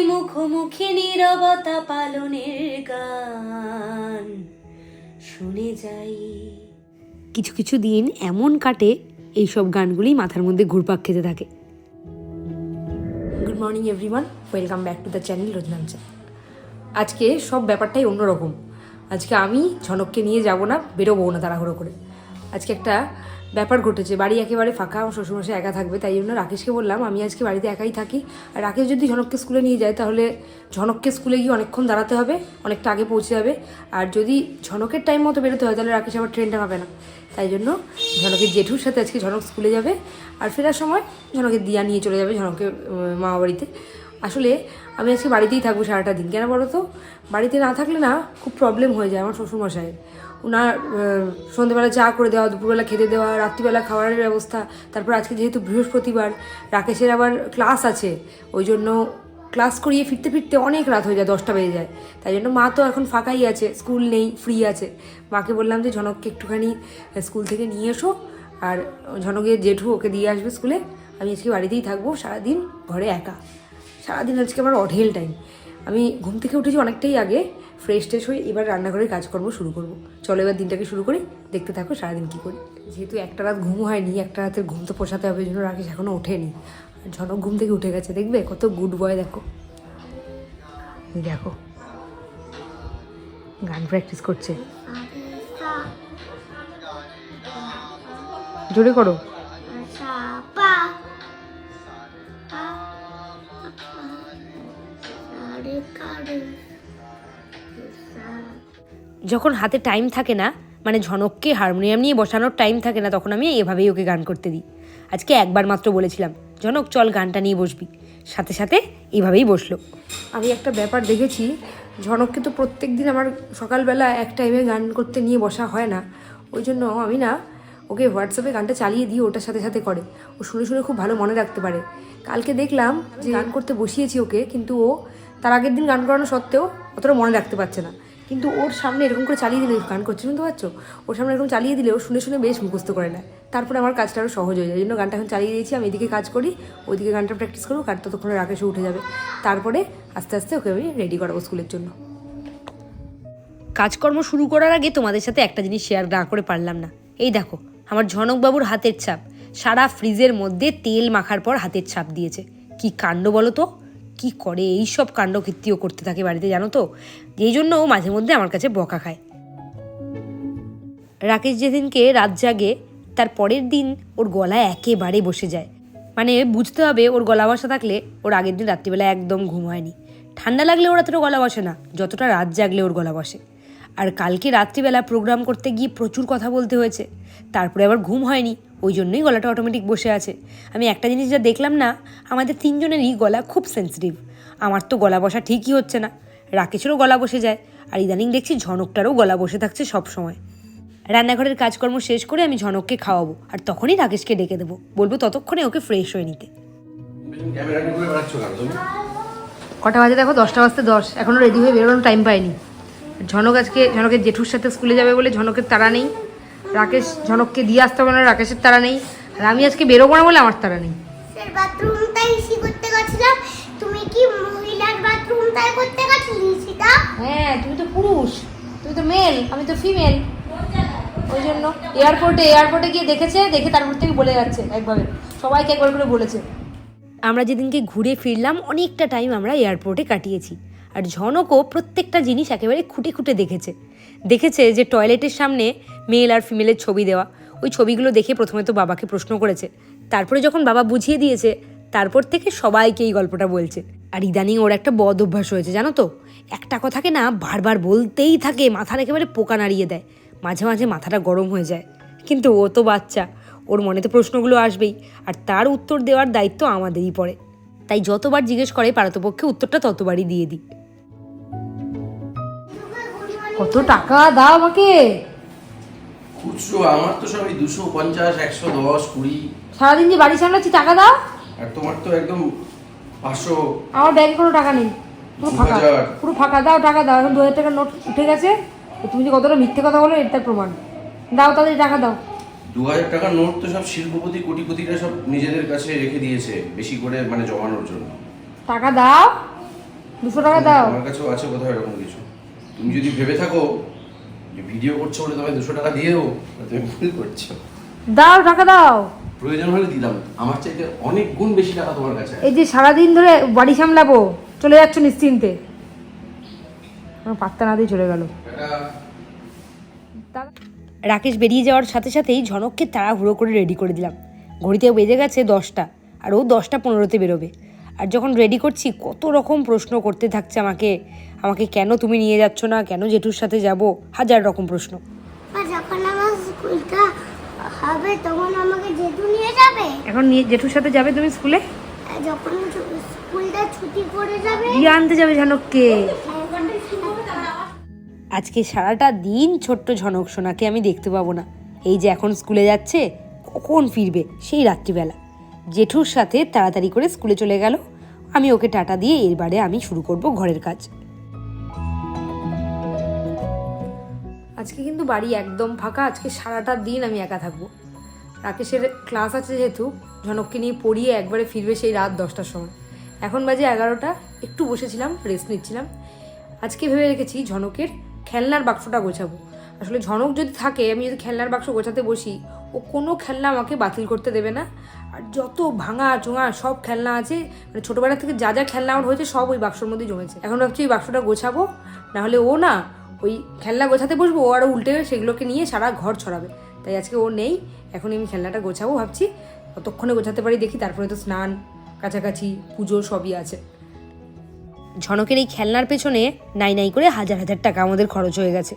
মুখোমুখি নীরবতা পালনের গান। শুনে যাই। কিছু কিছু দিন এমন কাটে এইসব গানগুলি মাথার মধ্যে ঘুরপাক খেতে থাকে। Good morning everyone welcome back to the channel Rojnancha আজকে সব ব্যাপারটাই অন্যরকম। আজকে আমি ঝনককে নিয়ে যাব না বেরোবো না তাড়াহুড়ো করে। আজকে একটা ব্যাপার ঘটেছে, বাড়ি একেবারে ফাঁকা, আমার শ্বশুরমশাই একা থাকবে, তাই জন্য রাকেশকে বললাম, আমি আজকে বাড়িতে একাই থাকি। আর রাকেশ যদি ঝনককে স্কুলে নিয়ে যায়, তাহলে ঝনককে স্কুলে গিয়ে অনেকক্ষণ দাঁড়াতে হবে, অনেকটা আগে পৌঁছে যাবে। আর যদি ঝনকের টাইম মতো বেরোতে হয়, তাহলে রাকেশ আবার ট্রেনটা পাবে না। তাই জন্য ঝনকের জেঠুর সাথে আজকে ঝনক স্কুলে যাবে। আর ফেরার সময় ঝনকের দিয়া নিয়ে চলে যাবে ঝনকের মামা বাড়িতে। আসলে আমি আজকে বাড়িতেই থাকব সারাটা দিন। কেন বলো তো? বাড়িতে না থাকলে না খুব প্রবলেম হয়ে যায় আমার শ্বশুরমশাইয়ের। ওনার সন্ধ্যেবেলা চা করে দেওয়া, দুপুরবেলা খেতে দেওয়া, রাত্রিবেলা খাবারের ব্যবস্থা, তারপর আজকে যেহেতু বৃহস্পতিবার, রাকেশের আবার ক্লাস আছে, ওই জন্য ক্লাস করিয়ে ফিরতে ফিরতে অনেক রাত হয়ে যায়, দশটা বেজে যায়। তাই জন্য মা তো এখন ফাঁকাই আছে, স্কুল নেই, ফ্রি আছে। মাকে বললাম যে ঝনককে একটুখানি স্কুল থেকে নিয়ে এসো, আর ঝনকের জেঠু ওকে দিয়ে আসবে স্কুলে। আমি আজকে বাড়িতেই থাকব, সারাদিন ঘরে একা। সারাদিন আজকে আমার অঢেল টাইম আমি ঘুম থেকে উঠেছি অনেকটাই আগে ফ্রেশ ট্রেশ হয়ে এবার রান্নাঘরের কাজকর্ম শুরু করব চলো এবার দিনটাকে শুরু করি দেখতে থাকো সারাদিন কী করি যেহেতু একটা রাত ঘুম হয়নি একটা রাতের ঘুম তো পোষাতে হবে জন্য রাকেশ এখনও ওঠেনি ঝনক ঘুম থেকে উঠে গেছে দেখবে কত গুড বয় দেখো দেখো গান প্র্যাকটিস করছে জোরে করো যখন হাতে টাইম থাকে না মানে ঝনককে হারমোনিয়াম নিয়ে বসানোর টাইম থাকে না, তখন আমি এভাবেই ওকে গান করতে দিই। আজকে একবার মাত্র বলেছিলাম, জনক, চল গানটা নিয়ে বসবি। সাথে সাথে এইভাবেই বসল। আমি একটা ব্যাপার দেখেছি, ঝনককে তো প্রত্যেক দিন আমার সকালবেলা এক টাইমে গান করতে নিয়ে বসা হয় না। ওই জন্য আমি না, ওকে হোয়াটসঅ্যাপে গানটা চালিয়ে দিই ওটার সাথে সাথে করে। ও শুনে শুনে খুব ভালো মনে রাখতে পারে। কালকে দেখলাম যে গান করতে বসিয়েছি ওকে, কিন্তু ও তার আগের দিন গান করানো সত্ত্বেও অতটা মনে রাখতে পারছে না। কিন্তু ওর সামনে এরকম করে চালিয়ে দিলে গান করছে, শুনতে পাচ্ছ? ওর সামনে এরকম চালিয়ে দিলে ও শুনে শুনে বেশ মুখস্থ করে নেয়। তারপরে আমার কাজটা আরও সহজ হয়ে যায়। জন্য গানটা এখন চালিয়ে দিয়েছি। আমি এদিকে কাজ করি, ওইদিকে গানটা প্র্যাকটিস করব আর ততক্ষণে রাকেশও উঠে যাবে। তারপরে আস্তে আস্তে ওকে আমি রেডি করাবো স্কুলের জন্য। কাজকর্ম শুরু করার আগে তোমাদের সাথে একটা জিনিস শেয়ার না করে পারলাম না। এই দেখো, আমার ঝনকবাবুর হাতের ছাপ। সারা ফ্রিজের মধ্যে তেল মাখার পর হাতের ছাপ দিয়েছে। কি কাণ্ড বলো তো? কি করে এই সব কাণ্ড কীর্তিও করতে থাকে বাড়িতে, জানো তো? এই জন্য ও মাঝে মধ্যে আমার কাছে বকা খায়। রাকেশ যেদিনকে রাত জাগে, তার পরের দিন ওর গলা একেবারে বসে যায়। মানে বুঝতে হবে, ওর গলা বসা থাকলে ওর আগের দিন রাত্রিবেলা একদম ঘুম হয়নি। ঠান্ডা লাগলে ওর এতটা গলা বসে না, যতটা রাত জাগলে ওর গলা বসে। আর কালকে রাত্রিবেলা প্রোগ্রাম করতে গিয়ে প্রচুর কথা বলতে হয়েছে, তারপরে আবার ঘুম হয়নি। ওই জন্যই গলাটা অটোমেটিক বসে আছে। আমি একটা জিনিস যা দেখলাম না, আমাদের তিনজনেরই গলা খুব সেন্সিটিভ আমার তো গলা বসা ঠিকই হচ্ছে না। রাকেশেরও গলা বসে যায়, আর ইদানিং দেখছি ঝনকটারও গলা বসে থাকছে সব সময় রান্নাঘরের কাজকর্ম শেষ করে আমি ঝনককে খাওয়াবো, আর তখনই রাকেশকে ডেকে দেবো। বলব ততক্ষণে ওকে ফ্রেশ হয়ে নিতে। কটা বাজে দেখো? দশটা বাজতে দশ। এখনও রেডি হয়ে বেরোনোর টাইম পাইনি। ঝনক আজকে, ঝনকের জেঠুর সাথে স্কুলে যাবে বলে ঝনকের তারা নেই। রাকেশ ঝনককে দিয়ে আসতে হবে না রাকেশের তারা নেই। আর আমি আজকে বেরোবো না বলে আমার তারা নেই। স্যার বাথরুমটা ইসি করতে গেছিলাম। তুমি কি মহিলার বাথরুমটাই করতে গেছিলি সেটা? হ্যাঁ তুমি তো পুরুষ। তুমি তো মেল আমি তো ফিমেল ওই জন্য এয়ারপোর্টে এয়ারপোর্টে গিয়ে দেখেছে দেখে তারপর থেকে বলে যাচ্ছে একভাবে। সবাইকে একবার করে বলেছে। আমরা যেদিনকে ঘুরে ফিরলাম অনেকটা টাইম আমরা এয়ারপোর্টে কাটিয়েছি। আর ঝনকও প্রত্যেকটা জিনিস একেবারে খুঁটে খুঁটে দেখেছে। দেখেছে যে টয়লেটের সামনে মেল আর ফিমেলের ছবি দেওয়া। ওই ছবিগুলো দেখে প্রথমে তো বাবাকে প্রশ্ন করেছে। তারপরে যখন বাবা বুঝিয়ে দিয়েছে, তারপর থেকে সবাইকে এই গল্পটা বলছে। আর ইদানিং ওর একটা বদ অভ্যাস হয়েছে জানো তো? একটা কথাকে না বারবার বলতেই থাকে, মাথার একেবারে পোকা নাড়িয়ে দেয়। মাঝে মাঝে মাথাটা গরম হয়ে যায়। কিন্তু ও তো বাচ্চা, ওর মনে তো প্রশ্নগুলো আসবেই। আর তার উত্তর দেওয়ার দায়িত্ব আমাদেরই পড়ে। তাই যতবার জিজ্ঞেস করে পারতপক্ষে উত্তরটা ততবারই দিয়ে দিই। কত টাকা দাও আমাকে? খুচরো আমার তো সবই দুশো পঞ্চাশ একশো দশ কুড়ি। সারাদিন যে বাড়ি সামলাচ্ছি টাকা দাও। আর তোমার তো একদম পাঁচশো। আমার ব্যাগে কোনো টাকা নেই। পুরো ফাঁকা। 2000 পুরো ফাঁকা দাও টাকা দাও। এখন দু হাজার টাকার নোট উঠে গেছে। তুমি যে কতটা মিথ্যে কথা বলো এর তার প্রমাণ। দাও তাদের টাকা দাও। দু হাজার টাকার নোট তো সব শিল্পপতি কোটিপতিরা সব নিজেদের কাছে রেখে দিয়েছে বেশি করে মানে জমানোর জন্য। টাকা দাও। দুশো টাকা দাও। আমার কাছেও আছে কোথাও এরকম কিছু। তুমি যদি ভেবে থাকো যে ভিডিও করছ বলে তোমায় দুশো টাকা দিয়ে দেবো তুমি ভুল করছ। দাও টাকা দাও। প্রয়োজন হলে দিলাম। আমার চাইতে অনেক গুণ বেশি টাকা তোমার কাছে এই যে সারাদিন ধরে বাড়ি সামলাবো চলে যাচ্ছ নিশ্চিন্তে। আমার পাত্তা না দিয়ে চলে গেল। রাকেশ বেরিয়ে যাওয়ার সাথে সাথেই ঝনককে তাড়াহুড়ো করে রেডি করে দিলাম। ঘড়িতে বেজে গেছে দশটা আর ও দশটা পনেরোতে বেরোবে। আর যখন রেডি করছি কত রকম প্রশ্ন করতে থাকছে আমাকে। আমাকে কেন তুমি নিয়ে যাচ্ছ না? কেন জেঠুর সাথে যাব? হাজার রকম প্রশ্ন। যখন আমার স্কুলটা হবে তখন আমাকে জেঠু নিয়ে যাবে? এখন নিয়ে জেঠুর সাথে যাবে তুমি স্কুলে? যখন স্কুলটা ছুটি করে যাবে? দিয়ে আনতে যাবে ঝনককে আজকে সারাটা দিন ছোট্ট ঝনক সোনাকে আমি দেখতে পাবো না। এই যে এখন স্কুলে যাচ্ছে কখন ফিরবে? সেই রাত্রিবেলা। জেঠুর সাথে তাড়াতাড়ি করে স্কুলে চলে গেল। আমি ওকে টাটা দিয়ে এরবারে আমি শুরু করব ঘরের কাজ। আজকে কিন্তু বাড়ি একদম ফাঁকা, আজকে সারাটা দিন আমি একা থাকব। রাকেশের ক্লাস আছে যেহেতু, ঝনককে নিয়ে পড়িয়ে একবারে ফিরবে সেই রাত দশটার সময়। এখন বাজে এগারোটা, একটু বসেছিলাম রেস্ট নিচ্ছিলাম। আজকে ভেবে রেখেছি ঝনকের খেলনার বাক্সটা গোছাবো। আসলে ঝনক যদি থাকে, আমি যদি খেলনার বাক্স গোছাতে বসি, ও কোনো খেলনা আমাকে বাতিল করতে দেবে না। আর যত ভাঙা চোঙা সব খেলনা আছে মানে ছোটোবেলা থেকে যা যা খেলনা আমার হয়েছে, সব ওই বাক্সর মধ্যেই জমেছে। এখন ভাবছি ওই বাক্সটা গোছাবো, নাহলে ও না ওই খেলনা গোছাতে বসবো, ও আরও উল্টে সেগুলোকে নিয়ে সারা ঘর ছড়াবে। তাই আজকে ও নেই এখন আমি খেলনাটা গোছাবো ভাবছি। কতক্ষণে গোছাতে পারি, দেখি তারপরে তো স্নান, কাছাকাছি পুজো সবই আছে। ঝনকের এই খেলনার পেছনে নাই নাই করে হাজার হাজার টাকা আমাদের খরচ হয়ে গেছে।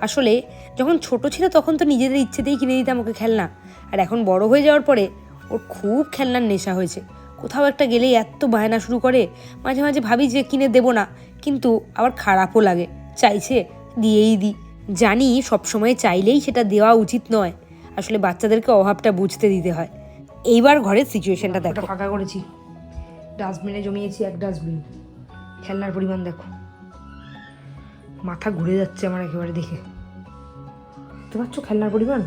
আসলে যখন ছোট ছিল তখন তো নিজেদের ইচ্ছেতেই কিনে দিতাম ওকে খেলনা। আর এখন বড় হয়ে যাওয়ার পরে ওর খুব খেলনার নেশা হয়েছে। কোথাও একটা গেলেই এত বায়না শুরু করে, মাঝে মাঝে ভাবি যে কিনে দেবো না, কিন্তু আবার খারাপও লাগে। চাইছে দিয়েই দিই। জানি সবসময় চাইলেই সেটা দেওয়া উচিত নয়। আসলে বাচ্চাদেরকে অভাবটা বুঝতে দিতে হয়। এইবার ঘরের সিচুয়েশনটা দেখো। ফাঁকা করেছি। ডাস্টবিনে জমিয়েছি এক ডাস্টবিন। খেলনার পরিমাণ দেখো। মাথা ঘুরে যাচ্ছে আমার একেবারে দেখে। বুঝতে পারছ খেলনার পরিমাণ?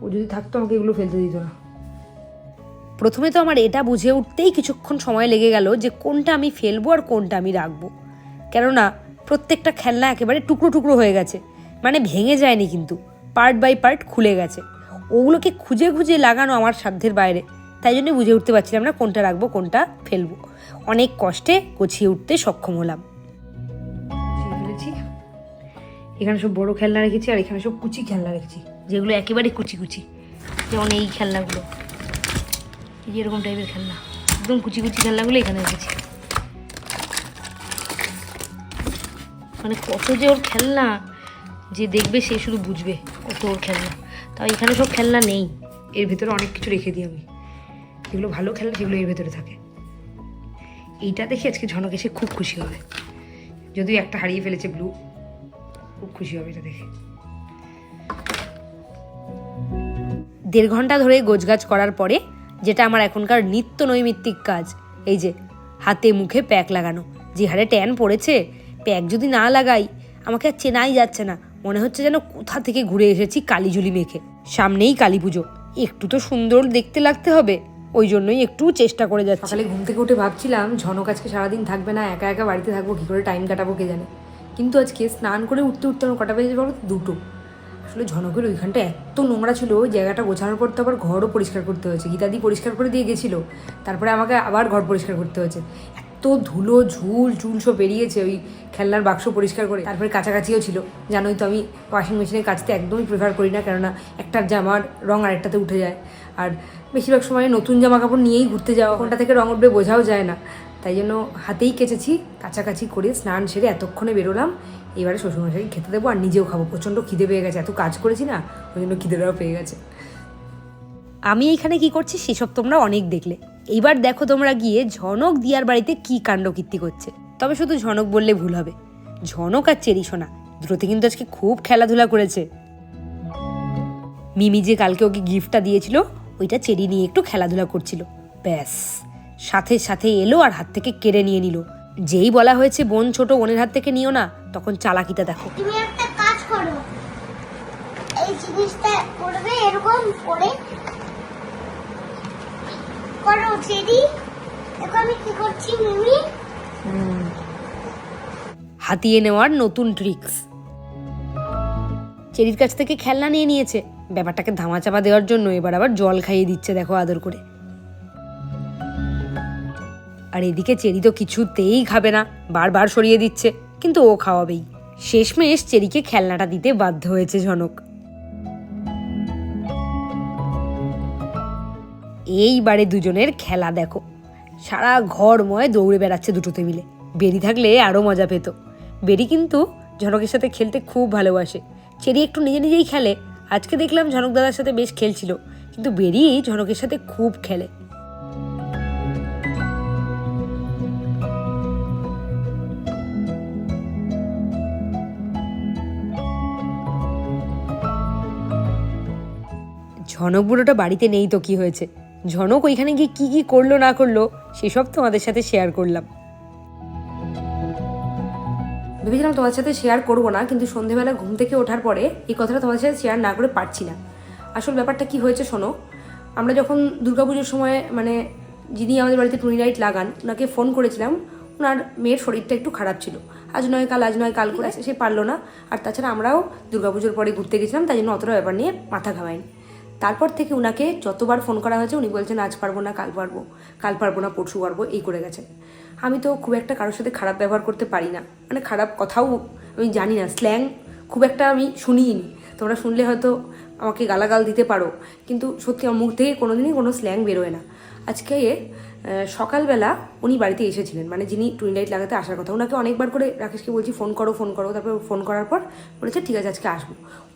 ও যদি থাকতো আমাকে এগুলো ফেলতে দিত না। প্রথমে তো আমার এটা বুঝে উঠতেই কিছুক্ষণ সময় লেগে গেল যে কোনটা আমি ফেলব আর কোনটা আমি রাখব। কেননা প্রত্যেকটা খেলনা একেবারে টুকরো টুকরো হয়ে গেছে। মানে ভেঙে যায়নি কিন্তু। পার্ট বাই পার্ট খুলে গেছে। ওগুলোকে খুঁজে খুঁজে লাগানো আমার সাধ্যের বাইরে। তাই জন্য বুঝে উঠতে পারছিলাম না কোনটা রাখব, কোনটা ফেলব। অনেক কষ্টে গুছিয়ে উঠতে সক্ষম হলাম। এখানে সব বড় খেলনা রেখেছি আর এখানে সব কুচি খেলনা রেখেছি। যেগুলো একেবারে কুচি কুচি। যেমন এই খেলনাগুলো। এরকম টাইপের খেলনা। একদম কুচি কুচি খেলনাগুলো এখানে রেখেছি। মানে কত যে ওর খেলনা, যে দেখবে সে শুধু বুঝবে কত ওর খেলনা। তাও এখানে সব খেলনা নেই। এর ভেতরে অনেক কিছু রেখে দিই আমি। যেগুলো ভালো খেলনা, সেগুলো এর ভেতরে থাকে। এইটা দেখে আজকে ঝনক এসে খুব খুশি হবে। যদিও একটা হারিয়ে ফেলেছে ব্লু খুব খুশি হবে এটা দেখে। দেড় ঘণ্টা ধরে গোছগাছ করার পরে, যেটা আমার এখনকার নিত্য নৈমিত্তিক কাজ, এই যে হাতে মুখে প্যাক লাগানো। যে হারে ট্যান পড়েছে প্যাক যদি না লাগাই, আমাকে আর চেনাই যাচ্ছে না। মনে হচ্ছে যেন কোথা থেকে ঘুরে এসেছি কালীঝুলি মেখে সামনেই কালী পুজো। একটু তো সুন্দর দেখতে লাগতে হবে। ওই জন্যই একটু চেষ্টা করে যাচ্ছি। সকালে ঘুম থেকে উঠে ভাবছিলাম, ঝনক আজকে সারাদিন থাকবে না, একা একা বাড়িতে থাকব, কী করে টাইম কাটাবো কে জানে। কিন্তু আজকে স্নান করে উঠতে উঠতে আমার কটা বেজে বলো দুটো। আসলে ঝনকের ওইখানটা এত নোংরা ছিল ওই জায়গাটা গোছানোর পর তো আবার ঘরও পরিষ্কার করতে হয়েছে। গীতাদি পরিষ্কার করে দিয়ে গেছিল। তারপরে আমাকে আবার ঘর পরিষ্কার করতে হয়েছে। এত ধুলো, ঝুল, চুল সব বেরিয়েছে ওই খেলনার বাক্স পরিষ্কার করে। তারপরে কাছাকাছিও ছিল। জানোই তো আমি ওয়াশিং মেশিনে কাচতে একদমই প্রেফার করি না, কেননা একটার জামার রং আরেকটাতে উঠে যায়। আর বেশিরভাগ সময় নতুন জামা কাপড় নিয়েই ঘুরতে যাওয়া, কোনটা থেকে রং উঠবে বোঝাও যায় না। তাই জন্য হাতেই কেচেছি, কাছাকাছি করে স্নান সেরে এতক্ষণে বেরোলাম। এবারে শ্বশুরমশাইকে খেতে দেবো আর নিজেও খাব। প্রচণ্ড খিদে পেয়ে গেছে, এত কাজ করেছি না, ওই জন্য খিদেটাও পেয়ে গেছে। আমি এইখানে কি করছি, সেসব তোমরা অনেক দেখলে। এইবার দেখো তোমরা গিয়ে ঝনক দিয়ার বাড়িতে কি কাণ্ড কীর্তি করছে। তবে শুধু ঝনক বললে ভুল হবে। ঝনক আর চেরি সোনা দ্রুতি কিন্তু আজকে খুব খেলাধুলা করেছে। মিমি যে কালকে ওকে গিফটটা দিয়েছিল, ওইটা চেরি নিয়ে একটু খেলাধুলা করছিল। ব্যাস, সাথে সাথে এলো আর হাত থেকে কেড়ে নিয়ে নিল। যেই বলা হয়েছে বোন ছোট বোনের হাত থেকে নিও না, তখন চালাকিটা দেখো। তুমি একটা কাজ করো। এই জিনিসটা করবে এরকম করে করো দেখো আমি কি করছি, মিমি। হাতিয়ে নেওয়ার নতুন ট্রিক্স চেরির কাছ থেকে খেলনা নিয়ে নিয়েছে। ব্যাপারটাকে ধামাচাপা দেওয়ার জন্য এবার আবার জল খাইয়ে দিচ্ছে, দেখো আদর করে। আর এদিকে চেরি তো কিছুতেই খাবে না, বারবার সরিয়ে দিচ্ছে, কিন্তু ও খাওয়াবেই। শেষমেশ চেরিকে খেলনাটা দিতে বাধ্য হয়েছে ঝনক। এইবারে দুজনের খেলা দেখো। সারা ঘরময় দৌড়ে বেড়াচ্ছে দুটোতে মিলে। বেরি থাকলে আরও মজা পেত। বেরি কিন্তু ঝনকের সাথে খেলতে খুব ভালোবাসে। চেরি একটু নিজে নিজেই খেলে। আজকে দেখলাম ঝনক দাদার সাথে বেশ খেলছিল। কিন্তু বেরি ঝনকের সাথে খুব খেলে। ঝনক বুড়োটা বাড়িতে নেই তো কি হয়েছে? ঝনক ওইখানে গিয়ে কী কী করল না করল, সেসব তোমাদের সাথে শেয়ার করলাম। ভেবেছিলাম তোমাদের সাথে শেয়ার করব না, কিন্তু সন্ধেবেলা ঘুম থেকে ওঠার পরে এই কথাটা তোমাদের সাথে শেয়ার না করে পারছি না। আসল ব্যাপারটা কি হয়েছে শোনো, আমরা যখন দুর্গাপুজোর সময় মানে যিনি আমাদের বাড়িতে টুনি লাইট লাগান, ওনাকে ফোন করেছিলাম, ওনার মেয়ের শরীরটা একটু খারাপ ছিল। আজ নয় কাল, আজ নয় কাল করে সে পারল না, আর তাছাড়া আমরাও দুর্গাপুজোর পরে ঘুরতে গেছিলাম, তাই জন্য অতটা ব্যাপার নিয়ে মাথা ঘামাইনি। তারপর থেকে উনাকে যতবার ফোন করা হয়েছে, উনি বলছেন, আজ পারব না, কাল পারব কাল পারব না, পরশু পারব, এই করে গেছেন আমি তো খুব একটা কারোর সাথে খারাপ ব্যবহার করতে পারি না। মানে খারাপ কথাও আমি জানি না, স্ল্যাং খুব একটা আমি শুনিনি তোমরা শুনলে হয়তো আমাকে গালাগাল দিতে পারো, কিন্তু সত্যি আমার মুখ থেকে কোনো দিনই কোনো স্ল্যাং বেরোয় না। আজকে সকালবেলা উনি বাড়িতে এসেছিলেন মানে যিনি টুইন লাইট লাগাতে আসার কথা। ওনাকে অনেকবার করে রাকেশকে বলছি, ফোন করো ফোন করো। তারপর ফোন করার পর বলেছে, ঠিক আছে, আজকে আসব।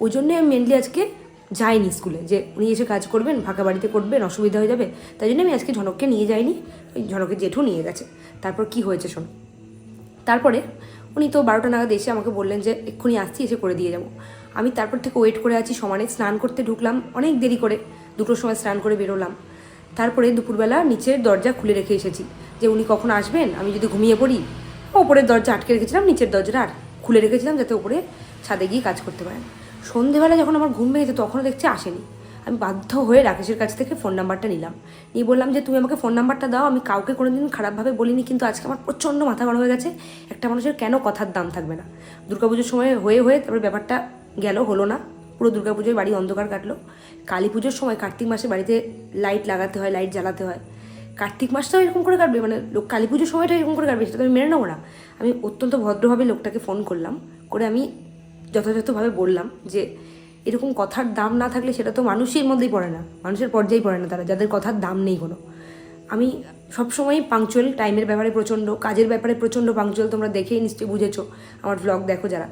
ওই জন্যে আমি মেনলি আজকে যাইনি স্কুলে, যে উনি এসে কাজ করবেন, ফাঁকা বাড়িতে করবেন, অসুবিধা হয়ে যাবে। তাই জন্য আমি আজকে ঝনককে নিয়ে যাইনি, ওই ঝনকের জেঠু নিয়ে গেছে। তারপর কি হয়েছে শোনো। তারপরে উনি তো বারোটা নাগাদ এসে আমাকে বললেন যে, এক্ষুনি আসছি, এসে করে দিয়ে যাব। আমি তারপর থেকে ওয়েট করে আছি, সমানে স্নান করতে ঢুকলাম, অনেক দেরি করে, দুটোর সময় স্নান করে বেরোলাম। তারপরে দুপুরবেলা নিচের দরজা খুলে রেখে এসেছি, যে উনি কখন আসবেন, আমি যদি ঘুমিয়ে পড়ি, ওপরের দরজা আটকে রেখেছিলাম, নিচের দরজাটা আর খুলে রেখেছিলাম, যাতে ওপরে ছাদে গিয়ে কাজ করতে পারেন। সন্ধেবেলা যখন আমার ঘুম ভেঙেছে, তখনও দেখছি আসেনি। আমি বাধ্য হয়ে রাকেশের কাছ থেকে ফোন নাম্বারটা নিলাম। নিয়ে বললাম যে, তুমি আমাকে ফোন নাম্বারটা দাও, আমি কাউকে কোনোদিন খারাপভাবে বলিনি, কিন্তু আজকে আমার প্রচণ্ড মাথা গরম হয়ে গেছে। একটা মানুষের কেন কথার দাম থাকবে না? দুর্গাপুজোর সময় হয়ে হয়ে তারপরে ব্যাপারটা গেল, হলো না। পুরো দুর্গাপুজোয় বাড়ি অন্ধকার কাটলো। কালী পুজোর সময় কার্তিক মাসে বাড়িতে লাইট লাগাতে হয় লাইট জ্বালাতে হয়। কার্তিক মাসটাও এরকম করে কাটবে মানে লোক কালী পুজোর সময়টা এরকম করে কাটবে, সেটা তো আমি মেনে নেব না। আমি অত্যন্ত ভদ্রভাবে লোকটাকে ফোন করলাম। করে আমি যথাযথভাবে বললাম যে, এরকম কথার দাম না থাকলে সেটা তো মানুষের মধ্যেই পড়ে না, মানুষের পর্যায়েই পড়ে না তারা, যাদের কথার দাম নেই কোনো। আমি সবসময় পাংচুয়াল টাইমের ব্যাপারে প্রচণ্ড, কাজের ব্যাপারে প্রচণ্ড পাংচুয়াল তোমরা দেখেই নিশ্চয়ই বুঝেছ, আমার ব্লগ দেখো যারা।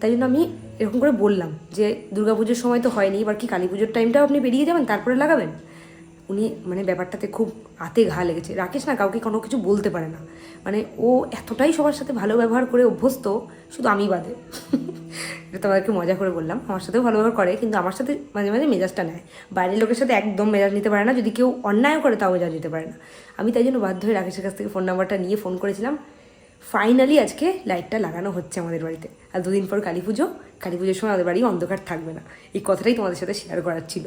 তাই জন্য আমি এরকম করে বললাম যে, দুর্গাপুজোর সময় তো হয়নি, এবার কি কালী পুজোর টাইমটাও আপনি বেরিয়ে যাবেন, তারপরে লাগাবেন? উনি মানে ব্যাপারটাতে খুব হাতে ঘা লেগেছে। রাকেশ না কাউকে কোনো কিছু বলতে পারে না। মানে ও এতটাই সবার সাথে ভালো ব্যবহার করে অভ্যস্ত, শুধু আমি বাদে। এটা তোমাদেরকে মজা করে বললাম। আমার সাথেও ভালো ব্যবহার করে, কিন্তু আমার সাথে মাঝে মাঝে মেজাজটা নেয়। বাইরের লোকের সাথে একদম মেজাজ নিতে পারে না। যদি কেউ অন্যায় করে, তাও মেজাজ নিতে পারে না। আমি তাই জন্য বাধ্য হয়ে রাকেশের কাছ থেকে ফোন নাম্বারটা নিয়ে ফোন করেছিলাম। ফাইনালি আজকে লাইটটা লাগানো হচ্ছে আমাদের বাড়িতে। আর দুদিন পর কালী পুজো। কালী পুজোর সময় আমাদের বাড়ি অন্ধকার থাকবে না। এই কথাটাই তোমাদের সাথে শেয়ার করার ছিল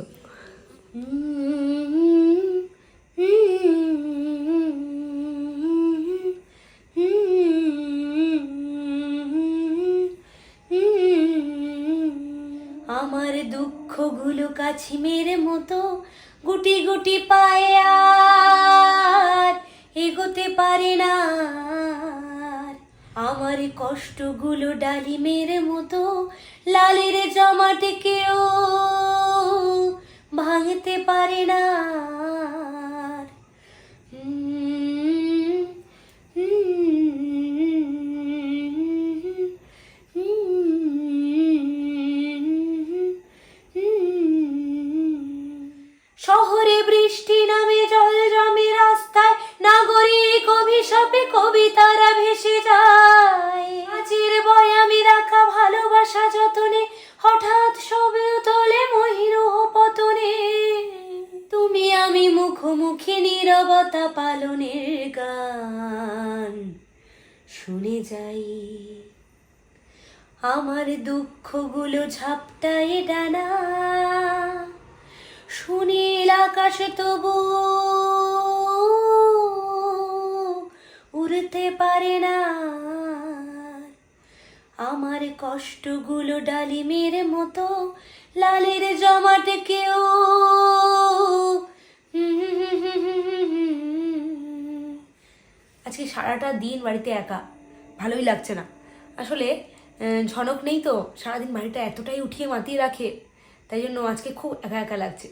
আমার কাছিমের মতো গুটি গুটি পায়ে আর এগোতে পারে না। আমার কষ্টগুলো ডালিমের মতো লালের জমাটে কেউ ভাঙতে পারে না যাই। আমার দুঃখগুলো ঝাপটায় ডানা। সুনীল আকাশ তবু উড়তে পারে না। আমার কষ্টগুলো ডালিমের মতো, লালের জমাটে কেউ আজকে সারাটা দিন বাড়িতে একা। ভালোই লাগছে না। আসলে ঝনক নেই তো, সারাদিন বাড়িটা এতটাই উঠিয়ে মাতিয়ে রাখে, তাই জন্য আজকে খুব একা একা লাগছে।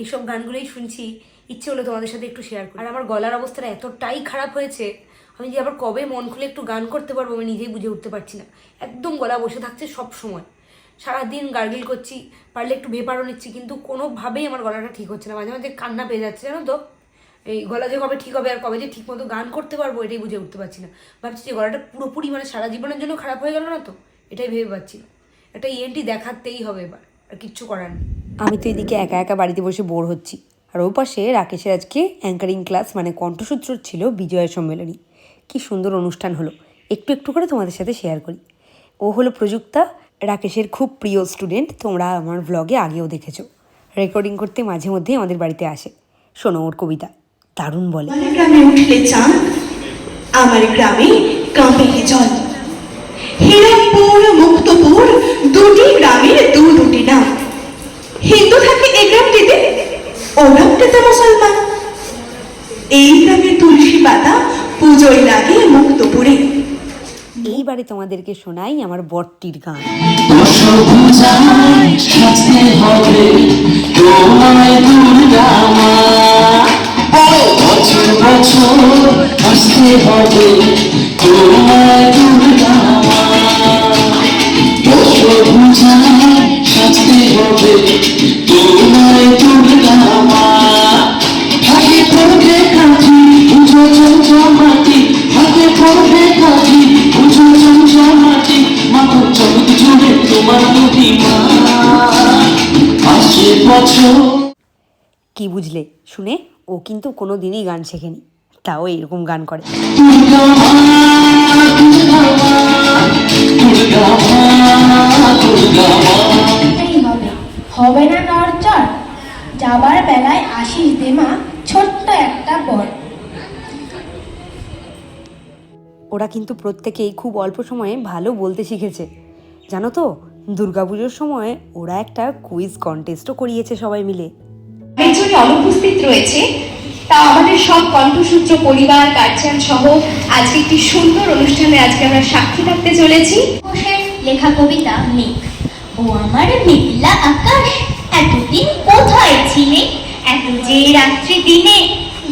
এইসব গানগুলোই শুনছি, ইচ্ছে হলো তোমাদের সাথে একটু শেয়ার করি। আর আমার গলার অবস্থাটা এতটাই খারাপ হয়েছে, আমি যে আবার কবে মন খুলে একটু গান করতে পারব আমি নিজেই বুঝে উঠতে পারছি না। একদম গলা বসে থাকছে সব সময়। সারাদিন গার্গিল করছি, পারলে একটু ভেপারও নিচ্ছি, কিন্তু কোনোভাবেই আমার গলাটা ঠিক হচ্ছে না। মাঝে মাঝে কান্না পেয়ে যাচ্ছে, জানো তো? এই গলা যে কবে ঠিক হবে আর কবে যে ঠিক মতো গান করতে পারব এটাই বুঝে উঠতে পারছি না। ভাবছি যে গলাটা পুরোপুরি মানে সারা জীবনের জন্য খারাপ হয়ে গেল না তো? এটাই ভেবে পাচ্ছি একটা ইএনটি দেখাতেই হবে এবার, আর কিচ্ছু করার নেই। আমি তো এদিকে একা একা বাড়িতে বসে বোর হচ্ছি। আর ওর পাশে রাকেশের আজকে অ্যাঙ্কারিং ক্লাস মানে কণ্ঠসূত্র ছিল বিজয়া সম্মেলনী। কি সুন্দর অনুষ্ঠান হলো। একটু একটু করে তোমাদের সাথে শেয়ার করি। ও হলো প্রযুক্তা, রাকেশের খুব প্রিয় স্টুডেন্ট তোমরা আমার ব্লগে আগেও দেখেছ। রেকর্ডিং করতে মাঝে মধ্যেই আমাদের বাড়িতে আসে। শোনো ওর কবিতা। দারুণ বলে। গ্রামে উঠলে চাঁদ আমার গ্রামে কাঁপে জল। হিরণপুর মুক্তপুর দুটি গ্রামের দু দুটি নাম। হিন্দু থাকে এই গ্রামটিতে ও গ্রামটিতে মুসলমান। এই গ্রামের তুলসী পাতা পুজোয় লাগে মুক্তপুরে। এইবারে তোমাদেরকে শোনাই আমার বটটির গান। হবে তোমায় দুর্গা মা। বছর বছর আসতে হবে তোমায় দুর্গা দশভুজায় সাজতে হবে দুর্গা তোমার বছর কি বুঝলে শুনে? ও কিন্তু কোনো দিনই গান শেখেনি। তাও এরকম গান করে। হবে না নড়চড় যাবার বেলায় আসিস দে মা ছোট্ট একটা বর। ওরা কিন্তু প্রত্যেকেই খুব অল্প সময়ে ভালো বলতে শিখেছে। জানো তো দুর্গাপুজোর সময় ওরা একটা কুইজ কন্টেস্টও করিয়েছে সবাই মিলে। অনুপস্থিত রয়েছে। তা আমাদের সব কণ্ঠসূত্র পরিবার গার্জিয়ান সহ আজকে একটি সুন্দর অনুষ্ঠানে আজকে আমরা সাক্ষী থাকতে চলেছি। লেখা কবিতা মেঘ। ও আমার মেঘলা আকাশ এতদিন কোথায় ছিলে? এত যে রাত্রি দিনে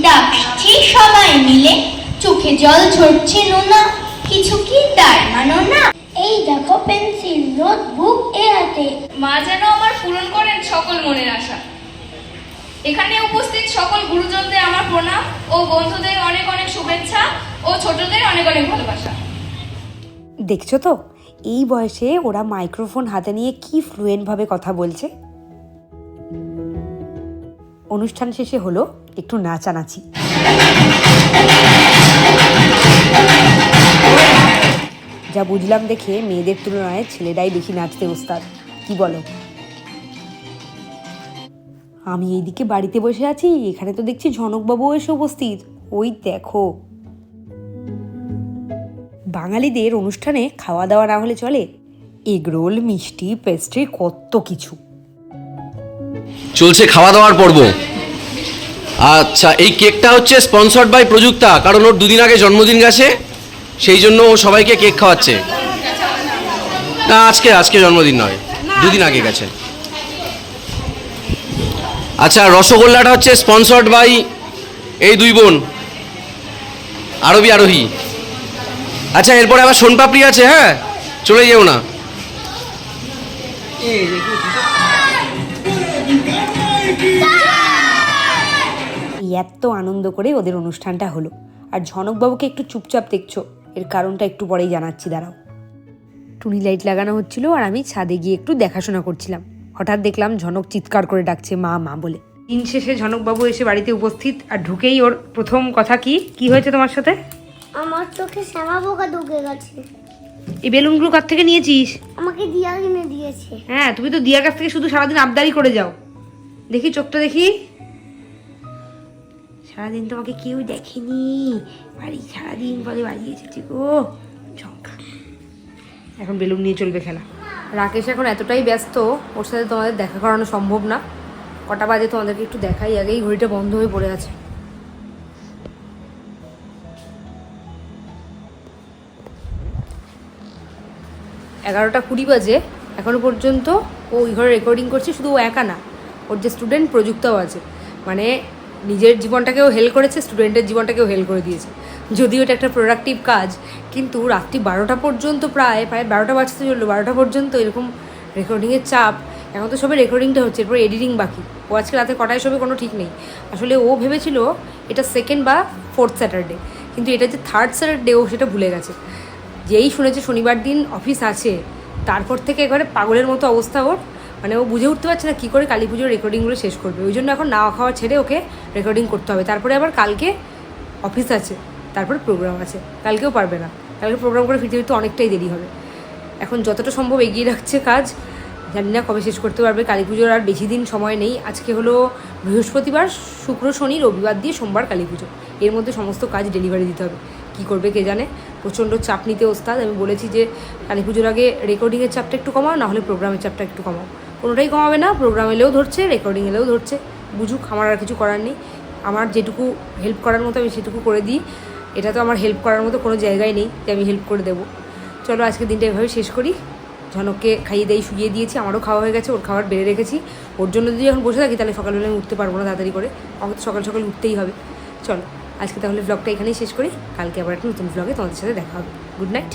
ডাকছি সবাই মিলে। চোখে জল ঝরছে নোনা কিছু কি দায় মানো না এই দেখো পেন্সিল নোটবুক এ হাতে। মা যেন আমার পূরণ করেন সকল মনের আশা। এখানে উপস্থিত সকল গুরুজনদের আমার প্রণাম ও বন্ধুদের অনেক অনেক শুভেচ্ছা ও ছোটদের অনেক অনেক ভালোবাসা। দেখছ তো? এই বয়সে ওরা মাইক্রোফোন হাতে নিয়ে কি ফ্লুয়েন্টভাবে কথা বলছে? অনুষ্ঠান শেষে হলো, একটু নাচানাচি। যা বুঝলাম দেখে মেয়েদের তুলনায় ছেলেরাই বেশি নাচতে ওস্তাদ। কি বলো? আমি এইদিকে বাড়িতে বসে আছি, এখানে তো দেখছি ঝনকবাবু এসে উপস্থিত। ওই দেখো। বাঙালিদের অনুষ্ঠানে খাওয়া দাওয়া না হলে চলে। এগরোল, মিষ্টি, পেস্ট্রি, কত কিছু। চলছে খাওয়া দাওয়ার পর্ব। আচ্ছা এই কেকটা হচ্ছে স্পন্সর্ড বাই প্রযুক্তা, কারণ ওর দুদিন আগে জন্মদিন গেছে, সেই জন্য ও সবাইকে কেক খাওয়াচ্ছে। না, আজকে আজকে জন্মদিন নয়, দুদিন আগে গেছে। আচ্ছা রসগোল্লাটা হচ্ছে স্পন্সর্ড বাই এই দুই বোন, আরবি আরোহী। আচ্ছা এরপরে আবার সোনপাপড়ি আছে হ্যাঁ? চলে যেও না। এত আনন্দ করে ওদের অনুষ্ঠানটা হলো। আর ঝনকবাবুকে একটু চুপচাপ দেখছ, এর কারণটা একটু পরেই জানাচ্ছি, দাঁড়াও। টুনি লাইট লাগানো হচ্ছিল আর আমি ছাদে গিয়ে একটু দেখাশোনা করছিলাম। হঠাৎ দেখলাম ঝনক চিৎকার করে ডাকছে মা মা বলে। দিন শেষে ঝনকবাবু এসে বাড়িতে উপস্থিত আর ঢুকেই ওর প্রথম কথা কি? কি হয়েছে তোমার সাথে? আমার চোখে শ্যামা পোকা ঢুকে গেছে। এই বেলুনগুলো কার থেকে নিয়েছিস? আমাকে দিয়া কিনে দিয়েছে। হ্যাঁ তুমি তো দিয়ার কাছ থেকে শুধু সারাদিন আবদারি করে যাও। দেখি চোখটা দেখি। সারাদিন তোমাকে কেউ দেখেনি। বাড়ি সারাদিন বলে বাড়ি এসেছি গো। চঙ্কা এখন বেলুন নিয়ে চলবে খেলা। রাকেশ এখন এতটাই ব্যস্ত, ওর সাথে তোমাদের দেখা করানো সম্ভব না। কটা বাজে তোমাদেরকে একটু দেখাই, আগেই ঘড়িটা বন্ধ হয়ে পড়ে আছে। এগারোটা কুড়ি বাজে এখনও পর্যন্ত ও ওই ঘরে রেকর্ডিং করছে, শুধু ও একা না, ওর যে স্টুডেন্ট প্রযুক্তও আছে। মানে নিজের জীবনটাকেও হেল্প করেছে স্টুডেন্টের জীবনটাকেও হেল্প করে দিয়েছে। যদিও এটা একটা প্রোডাক্টিভ কাজ, কিন্তু রাত্রি বারোটা পর্যন্ত প্রায় প্রায় বারোটা বাজতে চলল, বারোটা পর্যন্ত এরকম রেকর্ডিংয়ের চাপ। এখন তো সবে রেকর্ডিংটা হচ্ছে, এরপর এডিটিং বাকি। ও আজকে রাতে কটায় সবে কোনো ঠিক নেই। আসলে ও ভেবেছিল এটা সেকেন্ড বা ফোর্থ স্যাটারডে কিন্তু এটা যে থার্ড স্যাটারডে ও সেটা ভুলে গেছে। যেই শুনেছে শনিবার দিন অফিস আছে, তারপর থেকে একবারে পাগলের মতো অবস্থা ওর। মানে ও বুঝে উঠতে পারছে না কী করে কালী পুজোর রেকর্ডিংগুলো শেষ করবে। ওই জন্য এখন নাওয়া খাওয়া ছেড়ে ওকে রেকর্ডিং করতে হবে। তারপরে আবার কালকে অফিস আছে, তারপর প্রোগ্রাম আছে। কালকেও পারবে না। কালকে প্রোগ্রাম করে ফিরতে ফিরতে অনেকটাই দেরি হবে। এখন যতটা সম্ভব এগিয়ে রাখছে কাজ, জানি না কবে শেষ করতে পারবে। কালী পুজোর আর বেশি দিন সময় নেই। আজকে হলো বৃহস্পতিবার, শুক্র, শনি, রবিবার দিয়ে সোমবার কালী পুজো। এর মধ্যে সমস্ত কাজ ডেলিভারি দিতে হবে। কী করবে কে জানে? প্রচণ্ড চাপ নিতে ওস্তাদ। আমি বলেছি যে কালী পুজোর আগে রেকর্ডিংয়ের চাপটা একটু কমাও নাহলে প্রোগ্রামের চাপটা একটু কমাও। কোনোটাই কমাবে না প্রোগ্রাম এলেও ধরছে রেকর্ডিং এলেও ধরছে। বুঝুক, আমার আর কিছু করার নেই। আমার যেটুকু হেল্প করার মতো আমি সেটুকু করে দিই। এটা তো আমার হেল্প করার মতো কোনো জায়গায় নেই যে আমি হেল্প করে দেবো। চলো আজকে দিনটা এভাবে শেষ করি। ঝনককে খাইয়ে দেই শুয়ে দিয়েছি, আমারও খাওয়া হয়ে গেছে, ওর খাবার বেড়ে রেখেছি। ওর জন্য যদি এখন বসে থাকি, তাহলে সকালবেলা আমি উঠতে পারব না তাড়াতাড়ি করে। আমাকে সকাল সকাল উঠতেই হবে। চলো, আজকে তাহলে ব্লগটা এখানেই শেষ করি। কালকে আবার একটা নতুন ব্লগে তোমাদের সাথে দেখা হবে। Good night